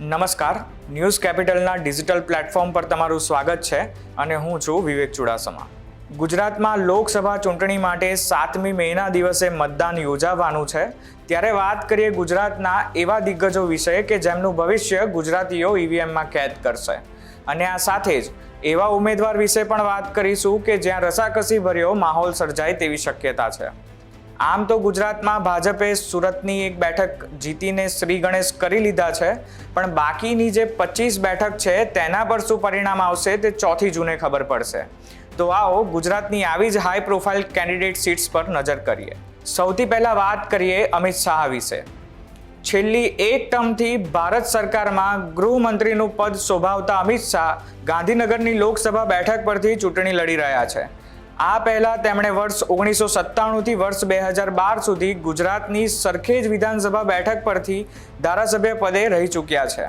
નમસ્કાર. News કેપિટલના digital platform પર તમારું સ્વાગત છે અને હું છું વિવેક ચુડાસમા. ગુજરાતમાં લોકસભા ચૂંટણી માટે સાતમી મેના દિવસે મતદાન યોજાવાનું છે. ત્યારે વાત કરીએ ગુજરાતના એવા દિગ્ગજો વિશે કે જેમનું ભવિષ્ય ગુજરાતીઓ ઈવીએમમાં કેદ કરશે. અને આ સાથે જ એવા ઉમેદવાર વિશે પણ વાત કરીશું કે જ્યાં રસાકસી ભર્યો માહોલ સર્જાય તેવી શક્યતા છે. આમ તો ગુજરાતમાં ભાજપે સુરતની એક બેઠક જીતીને શ્રી ગણેશ કરી લીધા છે, પણ બાકીની જે પચીસ બેઠક છે તેના પર શું પરિણામ આવશે તે ચોથી જૂને ખબર પડશે. તો આવો ગુજરાતની આવી જ હાઈ પ્રોફાઇલ કેન્ડિડેટ સીટ્સ પર નજર કરીએ. સૌથી પહેલાં વાત કરીએ અમિત શાહ વિશે. છેલ્લી એક ટર્મથી ભારત સરકારમાં ગૃહમંત્રીનું પદ શોભાવતા અમિત શાહ ગાંધીનગરની લોકસભા બેઠક પરથી ચૂંટણી લડી રહ્યા છે. આ પહેલા તેમણે વર્ષ ઓગણીસો સત્તાણુંથી વર્ષ બે હજાર બાર સુધી ગુજરાતની સરખેજ વિધાનસભા બેઠક પરથી ધારાસભ્ય પદે રહી ચૂક્યા છે.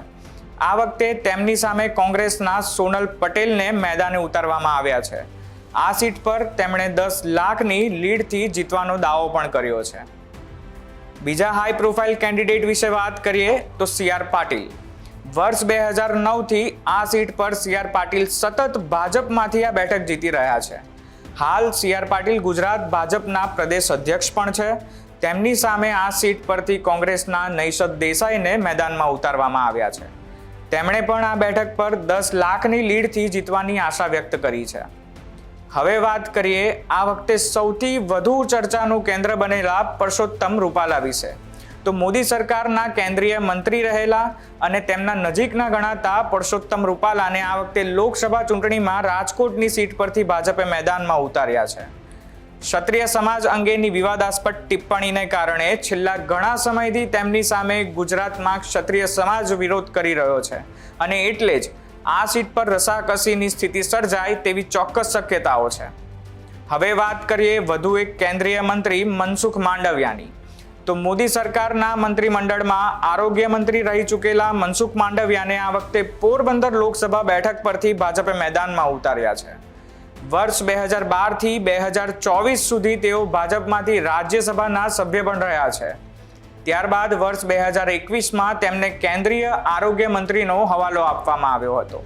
આ વખતે તેમની સામે કોંગ્રેસના સોનલ પટેલને મેદાને ઉતારવામાં આવ્યા છે. આ સીટ પર તેમણે દસ લાખની લીડથી જીતવાનો દાવો પણ કર્યો છે. બીજા હાઈ પ્રોફાઇલ કેન્ડિડેટ વિશે વાત કરીએ તો સી આર પાટીલ. વર્ષ બે હજાર નવથી આ સીટ પર સી આર પાટીલ સતત ભાજપમાંથી આ બેઠક જીતી રહ્યા છે. હાલ સી આર પાટીલ ગુજરાત ભાજપના પ્રદેશ અધ્યક્ષ પણ છે. તેમની સામે આ સીટ પરથી કોંગ્રેસના નૈશદ દેસાઈને મેદાનમાં ઉતારવામાં આવ્યા છે. તેમણે પણ આ બેઠક પર દસ લાખની લીડથી જીતવાની આશા વ્યક્ત કરી છે. હવે વાત કરીએ, આ વખતે સૌથી વધુ ચર્ચાનું કેન્દ્ર બનેલા પરસોત્તમ રૂપાલા વિશે. તો મોદી સરકારના કેન્દ્રીય મંત્રી રહેલા અને તેમના નજીકના ગણાતા પરસોત્તમ રૂપાલાને આ વખતે લોકસભા ચૂંટણીમાં રાજકોટની સીટ પરથી ભાજપે મેદાનમાં ઉતાર્યા છે. ક્ષત્રિય સમાજ અંગેની વિવાદાસ્પદ ટિપ્પણીને કારણે છેલ્લા ઘણા સમયથી તેમની સામે ગુજરાતમાં ક્ષત્રિય સમાજ વિરોધ કરી રહ્યો છે અને એટલે જ આ સીટ પર રસાકસીની સ્થિતિ સર્જાય તેવી ચોક્કસ શક્યતાઓ છે. હવે વાત કરીએ વધુ એક કેન્દ્રીય મંત્રી મનસુખ માંડવિયાની. તો મોદી સરકારના મંત્રીમંડળમાં આરોગ્ય મંત્રી રહી ચૂકેલા મનસુખ માંડવિયાને આ વખતે પોરબંદર લોકસભા બેઠક પરથી ભાજપે મેદાનમાં ઉતાર્યા છે. વર્ષ બે હજાર બારથી બે હજાર ચોવીસ સુધી તેઓ ભાજપમાંથી રાજ્યસભાના સભ્ય પણ રહ્યા છે. ત્યારબાદ વર્ષ બે હજાર એકવીસમાં તેમને કેન્દ્રીય આરોગ્ય મંત્રીનો હવાલો આપવામાં આવ્યો હતો.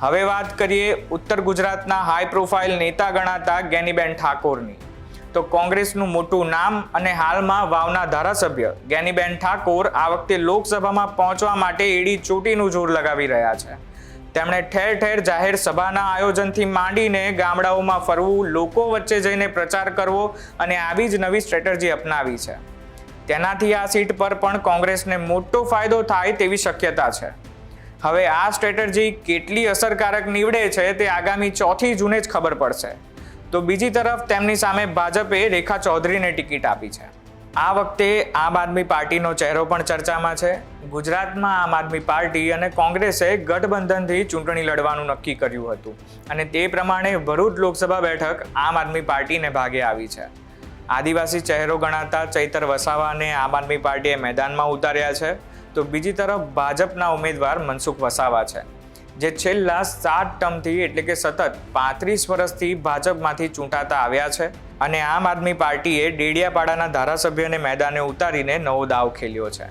હવે વાત કરીએ ઉત્તર ગુજરાતના હાઈ પ્રોફાઇલ નેતા ગણાતા ગેનીબેન ઠાકોરની. તો કોંગ્રેસનું મોટું નામ અને હાલમાં વાવના ધારાસભ્ય જ્ઞાનીબેન ઠાકોર આ વખતે લોકસભામાં પહોંચવા માટે એડી ચોટીનું જોર લગાવી રહ્યા છે. તેમણે ઠેર ઠેર જાહેર સભાના આયોજનથી માંડીને ગામડાઓમાં ફરવું, લોકો વચ્ચે જઈને પ્રચાર કરવો અને આવી જ નવી સ્ટ્રેટર્જી અપનાવી છે. તેનાથી આ સીટ પર પણ કોંગ્રેસને મોટો ફાયદો થાય તેવી શક્યતા છે. હવે આ સ્ટ્રેટર્જી કેટલી અસરકારક નીવડે છે તે આગામી ચોથી જૂને જ ખબર પડશે. તો બીજી તરફ તેમની સામે ભાજપે રેખા ચૌધરીને ટિકિટ આપી છે. આ વખતે આમ આદમી પાર્ટીનો ચહેરો પણ ચર્ચામાં છે. ગુજરાતમાં આમ આદમી પાર્ટી અને કોંગ્રેસે ગઠબંધનથી ચૂંટણી લડવાનું નક્કી કર્યું હતું અને તે પ્રમાણે ભરૂચ લોકસભા બેઠક આમ આદમી પાર્ટીને ભાગે આવી છે. આદિવાસી ચહેરો ગણાતા ચૈતર વસાવાને આમ આદમી પાર્ટીએ મેદાનમાં ઉતાર્યા છે. તો બીજી તરફ ભાજપના ઉમેદવાર મનસુખ વસાવા છે. જે છેલ્લા સાત ટર્મથી એટલે કે સતત પાંત્રીસ વર્ષથી ભાજપમાંથી ચૂંટાતા આવ્યા છે અને આમ આદમી પાર્ટીએ ડેડિયાપાડાના ધારાસભ્યને મેદાને ઉતારીને નવો દાવ ખેલ્યો છે.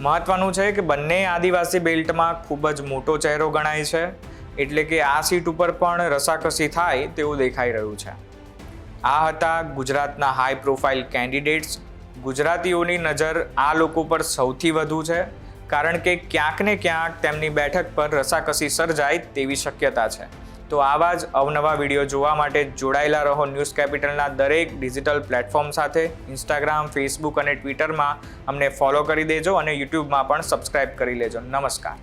મહત્વનું છે કે બંને આદિવાસી બેલ્ટમાં ખૂબ જ મોટો ચહેરો ગણાય છે, એટલે કે આ સીટ ઉપર પણ રસાકસી થાય તેવું દેખાઈ રહ્યું છે. આ હતા ગુજરાતના હાઈ પ્રોફાઇલ કેન્ડિડેટ્સ ગુજરાતીઓની નજર આ લોકો પર સૌથી વધુ છે. કારણ કે ક્યાંક ને ક્યાંક તેમની બેઠક પર રસાકસી સર્જાય તેવી શક્યતા છે. તો આવા જ અવનવા વીડિયો જોવા માટે જોડાયેલા રહો ન્યૂઝ કેપિટલના દરેક ડિજિટલ પ્લેટફોર્મ સાથે. ઇન્સ્ટાગ્રામ ફેસબુક અને ટ્વિટરમાં અમને ફોલો કરી દેજો અને યુટ્યુબમાં પણ સબસ્ક્રાઇબ કરી લેજો. નમસ્કાર.